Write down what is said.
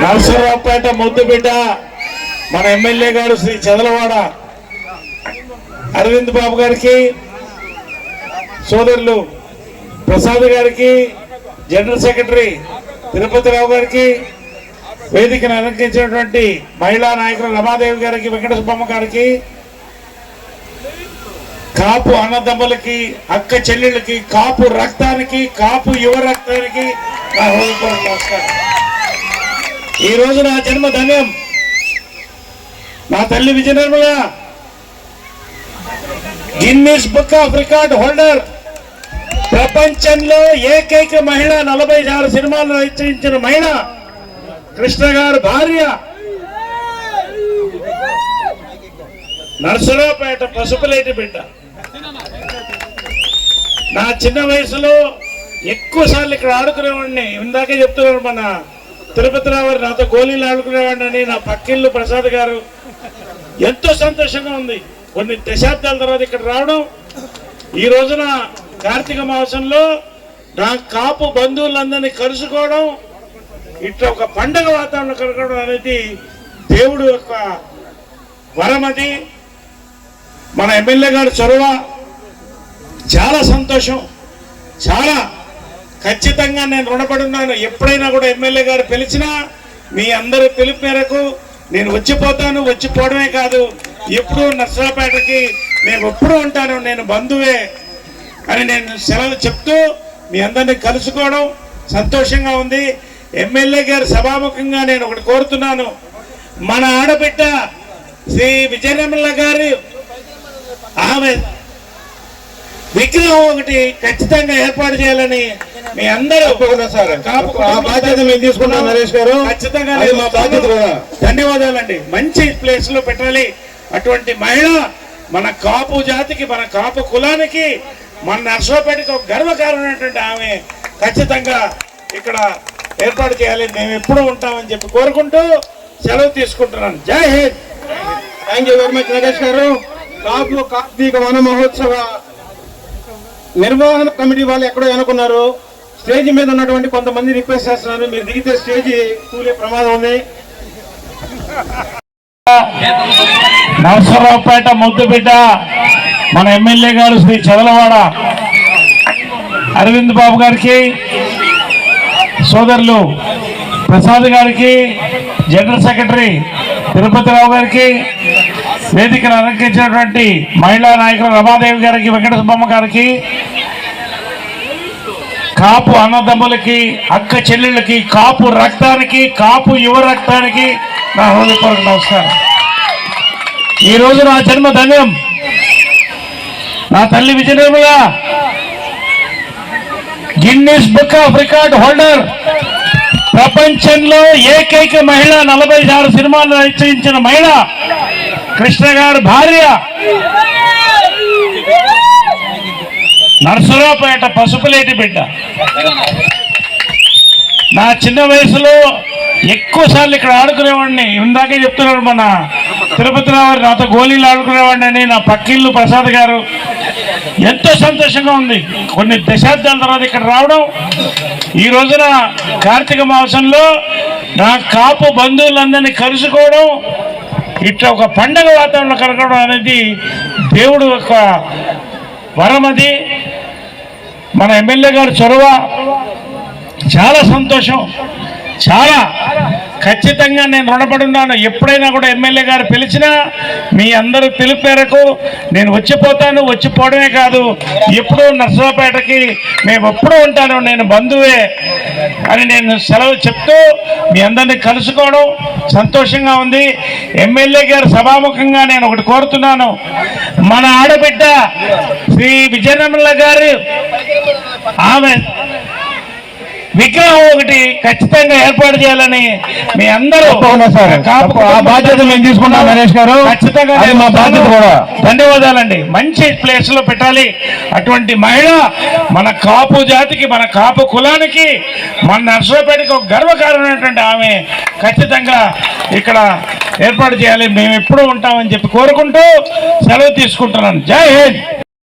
నరసరావుపేట ముద్దుబిడ్డ మన ఎమ్మెల్యే గారు శ్రీ చదలవాడ. అరవింద్ బాబు గారికి సోదరులు ప్రసాద్ గారికి జనరల్ సెక్రటరీ తిరుపతి రావు గారికి వేదికను అలంకరించినటువంటి మహిళా నాయకులు రమాదేవి గారికి వెంకట సుబ్బమ్మ గారికి కాపు అన్నదమ్ములకి అక్క చెల్లెళ్ళకి కాపు రక్తానికి కాపు యువ రక్తానికి నా హృదయపూర్వక నమస్కారం. ఈ రోజు నా జన్మ ధన్యం. నా తల్లి Vijaya Nirmala Guinness book of record holder. ప్రపంచంలో ఏకైక మహిళ నలభై ఆరు సినిమాలు రచించిన మహిళ కృష్ణ గారు భార్య. నర్సరావుపేట పసుపులేటి బిడ్డ. నా చిన్న వయసులో ఎక్కువ సార్లు ఇక్కడ ఆడుకునేవాడిని. ఇందాకే చెప్తున్నారు మన తిరుపతి రావారు నాతో గోళీలు ఆడుకునేవాడిని నా పక్కిల్లు ప్రసాద్ గారు. ఎంతో సంతోషంగా ఉంది. కొన్ని దశాబ్దాల తర్వాత ఇక్కడ రావడం. ఈ రోజున కార్తీక మాసంలో నా కాపు బంధువులందరినీ కలుసుకోవడం ఇట్లా ఒక పండగ వాతావరణం కలగడం అనేది దేవుడు యొక్క వరం అది మన ఎమ్మెల్యే గారి చొరవ చాలా సంతోషం. చాలా. ఖచ్చితంగా నేను రుణపడి ఉన్నాను ఎప్పుడైనా కూడా ఎమ్మెల్యే గారు పిలిచినా మీ అందరి పిలుపు మేరకు నేను వచ్చిపోతాను. వచ్చిపోవడమే కాదు ఎప్పుడు నర్సరాపేటకి నేను ఎప్పుడు ఉంటాను. నేను బంధువే అని నేను సెలవు చెప్తూ మీ అందరినీ కలుసుకోవడం సంతోషంగా ఉంది. ఎమ్మెల్యే గారు సభాముఖంగా నేను ఒకటి కోరుతున్నాను. మన ఆడబిడ్డ శ్రీ విజయనిర్మల గారి ఆమె విగ్రహం ఒకటి ఖచ్చితంగా ఏర్పాటు చేయాలని మీ అందరూ సార్ ఆ బాధ్యత మేము తీసుకున్నాం నరేష్ గారు. ఖచ్చితంగా మా బాధ్యత కూడా. ధన్యవాదాలండి. మంచి ప్లేస్లో పెట్టాలి. అటువంటి మహిళ మన కాపు జాతికి మన కాపు కులానికి మన నర్సోపేటకి ఒక గర్వకారణమైనటువంటి ఆమె ఖచ్చితంగా ఇక్కడ ఏర్పాటు చేయాలి. మేము ఎప్పుడూ ఉంటామని చెప్పి కోరుకుంటూ సెలవు తీసుకుంటున్నాను. Jai Hind. Thank you very much Naresh గారు. కాపు కార్తీక వన మహోత్సవ నిర్వహణ కమిటీ వాళ్ళు ఎక్కడో అనుకున్నారు. స్టేజ్ మీద ఉన్నటువంటి కొంతమంది రిక్వెస్ట్ చేస్తున్నారు. మీరు దిగితే స్టేజ్ కూలే ప్రమాదం ఉంది. నరసరావుపేట ముద్దుబిడ్డ మన ఎమ్మెల్యే గారు శ్రీ చదలవాడ. అరవింద్ బాబు గారికి సోదరులు ప్రసాద్ గారికి జనరల్ సెక్రటరీ తిరుపతిరావు గారికి వేదికను అలంకరించినటువంటి మహిళా నాయకులు రమాదేవి గారికి వెంకట సుబ్బమ్మ గారికి కాపు అన్నదమ్ములకి అక్క చెల్లెళ్ళకి కాపు రక్తానికి కాపు యువ రక్తానికి నా హృదయపూర్వక నమస్కారం. ఈరోజు నా జన్మ ధన్యం. నా తల్లి Vijaya Nirmala Guinness book of record holder ప్రపంచంలో ఏకైక మహిళ నలభై ఆరు సినిమాలు రచించిన మహిళ కృష్ణ గారు భార్య. నర్సరావుపేట పసుపులేటి బిడ్డ. నా చిన్న వయసులో ఎక్కువసార్లు ఇక్కడ ఆడుకునేవాడిని. ఇందాకే చెప్తున్నారు మన తిరుపతి రావు నాతో గోళీలు ఆడుకునేవాడిని అని నా పక్కిల్లు ప్రసాద్ గారు. ఎంతో సంతోషంగా ఉంది. కొన్ని దశాబ్దాల తర్వాత ఇక్కడ రావడం ఈ రోజున కార్తీక మాసంలో నా కాపు బంధువులందరినీ కలుసుకోవడం ఇట్లా ఒక పండగ వాతావరణం కలగడం అనేది దేవుడు యొక్క వరం అది. మన ఎమ్మెల్యే గారు చొరవ చాలా సంతోషం చాలా ఖచ్చితంగా నేను రుణపడి ఉన్నాను. ఎప్పుడైనా కూడా ఎమ్మెల్యే గారు పిలిచినా మీ అందరూ పిలుపు మేరకు నేను వచ్చిపోతాను. వచ్చిపోవడమే కాదు ఎప్పుడూ నర్సరావుపేటకి మేము ఎప్పుడూ ఉంటాను. నేను బంధువే అని నేను సెలవు చెప్తూ మీ అందరినీ కలుసుకోవడం సంతోషంగా ఉంది. ఎమ్మెల్యే గారు సభాముఖంగా నేను ఒకటి కోరుతున్నాను. మన ఆడబిడ్డ శ్రీ విజయనమల గారు ఆమె విగ్రహం ఒకటి ఖచ్చితంగా ఏర్పాటు చేయాలని మీ అందరూ తప్పకుండా సార్. కాపు ఆ బాధ్యత మేము తీసుకున్నాం నరేష్ గారు. ఖచ్చితంగా ధన్యవాదాలండి. మంచి ప్లేస్లో పెట్టాలి. అటువంటి మహిళ మన కాపు జాతికి మన కాపు కులానికి మన నర్సరావుపేటకి ఒక గర్వకారణమైనటువంటి ఆమె ఖచ్చితంగా ఇక్కడ ఏర్పాటు చేయాలి. మేము ఎప్పుడూ ఉంటామని చెప్పి కోరుకుంటూ సెలవు తీసుకుంటున్నాను. జై హింద్!